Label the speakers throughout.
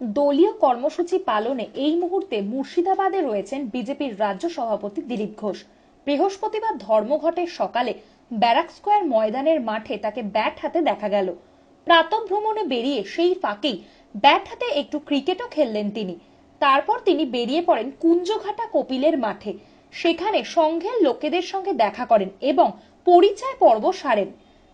Speaker 1: দলীয় কর্মসূচি পালনে এই মুহূর্তে মুর্শিদাবাদে রয়েছেন বিজেপির রাজ্য সভাপতি দিলীপ ঘোষ। বৃহস্পতিবার ধর্মঘটের সকালে ব্যারাক স্কোয়ার ময়দানের মাঠে তাকে ব্যাট হাতে দেখা গেল। প্রাতঃভ্রমণে বেরিয়ে সেই ফাঁকেই ব্যাট হাতে একটু ক্রিকেটও খেললেন তিনি। তারপর তিনি বেরিয়ে পড়েন কুঞ্জঘাটা কপিলের মাঠে। সেখানে সংঘের লোকেদের সঙ্গে দেখা করেন এবং পরিচয় পর্ব সারেন।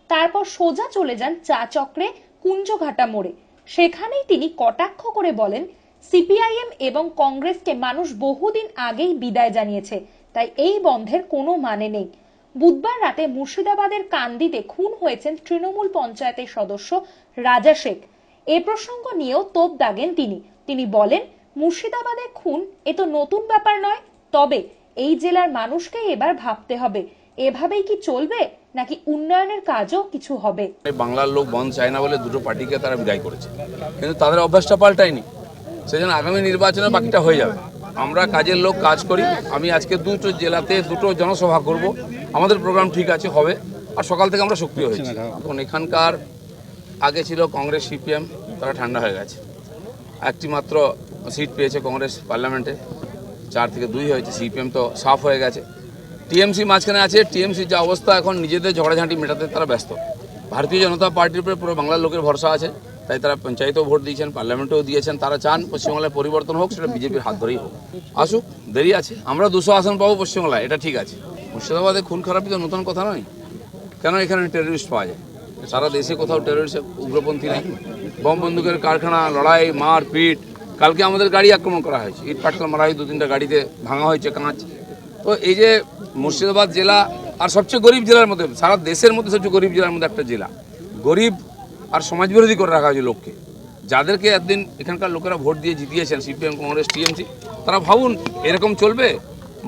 Speaker 1: তারপর সোজা চলে যান চা চক্রে কুঞ্জঘাটা মোড়ে। সেখানেই তিনি কটাক্ষ করে বলেন, সিপিআইএম এবং কংগ্রেসকে মানুষ বহুদিন আগেই বিদায় জানিয়েছে, তাই এই বন্ধের কোনো মানে নেই। বুধবার রাতে মুর্শিদাবাদের কান্দিতে খুন হয়েছেন তৃণমূল পঞ্চায়েতের সদস্য রাজা শেখ। এ প্রসঙ্গ নিয়েও তোপ দাগেন তিনি। তিনি বলেন মুর্শিদাবাদের খুন এ তো নতুন ব্যাপার নয়, তবে এই জেলার মানুষকে এবার ভাবতে হবে। এভাবেই কি চলবে নাকি উন্নয়নের কাজও কিছু হবে?
Speaker 2: বাংলার লোক বন্ধ চায় না বলে দুটো পার্টিকে তারা বিদায় করেছে। কিন্তু তাদের অভ্যাসটা পাল্টায়নি। সেজন্য আগামী নির্বাচনে বাকিটা হয়ে যাবে। আমরা কাজের লোক কাজ করি। আমি আজকে দুটো জেলাতে দুটো জনসভা করব। আমাদের প্রোগ্রাম ঠিক আছে হবে। আর সকাল থেকে আমরা সক্রিয় হয়েছি। এখন এখানকার আগে ছিল কংগ্রেস সিপিএম তারা ঠান্ডা হয়ে গেছে। একটি মাত্র সিট পেয়েছে কংগ্রেস পার্লামেন্টে। চার থেকে দুই হয়েছে, সিপিএম তো সাফ হয়ে গেছে। টিএমসি মাঝখানে আছে, টিএমসির যে অবস্থা, এখন নিজেদের ঝগড়াঝাঁটি মেটাতে তারা ব্যস্ত। ভারতীয় জনতা পার্টির উপরে পুরো বাংলার লোকের ভরসা আছে, তাই তারা পঞ্চায়েতেও ভোট দিয়েছেন, পার্লামেন্টেও দিয়েছেন, তারা চান পশ্চিমবাংলায় পরিবর্তন হোক, সেটা বিজেপির হাত ধরেই হোক। আসুক, দেরি আছে, আমরা দুশো আসন পাবো পশ্চিমবাংলায়, এটা ঠিক আছে। মুর্শিদাবাদে খুন খারাপই তো নতুন কথা নয়। কেন এখানে টেররিস্ট পাওয়া যায়? সারা দেশে কোথাও টেররিস্ট উগ্রপন্থী নেই। বম বন্দুকের কারখানা, লড়াই মার পিট কালকে আমাদের গাড়ি আক্রমণ করা হয়েছে। ইট পাটকেল মারা হয়েছে দু তিনটা গাড়িতে ভাঙা হয়েছে, কাঁচ। তো এই যে মুর্শিদাবাদ জেলা আর সবচেয়ে গরিব জেলার মধ্যে, সারা দেশের মধ্যে সবচেয়ে গরিব জেলার মধ্যে একটা জেলা। গরিব আর সমাজবিরোধী করে রাখা হয়েছে লোককে। যাদেরকে একদিন এখানকার লোকেরা ভোট দিয়ে জিতিয়েছেন, সিপিএম, কংগ্রেস, টিএমসি, তারা ভাবুন এরকম চলবে?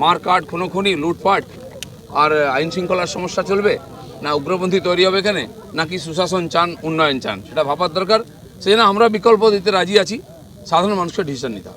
Speaker 2: মার মারকাট খুনোখুনি, লুটপাট আর আইন শৃঙ্খলার সমস্যা চলবে? না উগ্রপন্থী তৈরি হবে এখানে? নাকি সুশাসন চান, উন্নয়ন চান? সেটা ভাবার দরকার। সেই জন্য আমরা বিকল্প দিতে রাজি আছি। সাধারণ মানুষকে ডিসিশন নিতে হবে।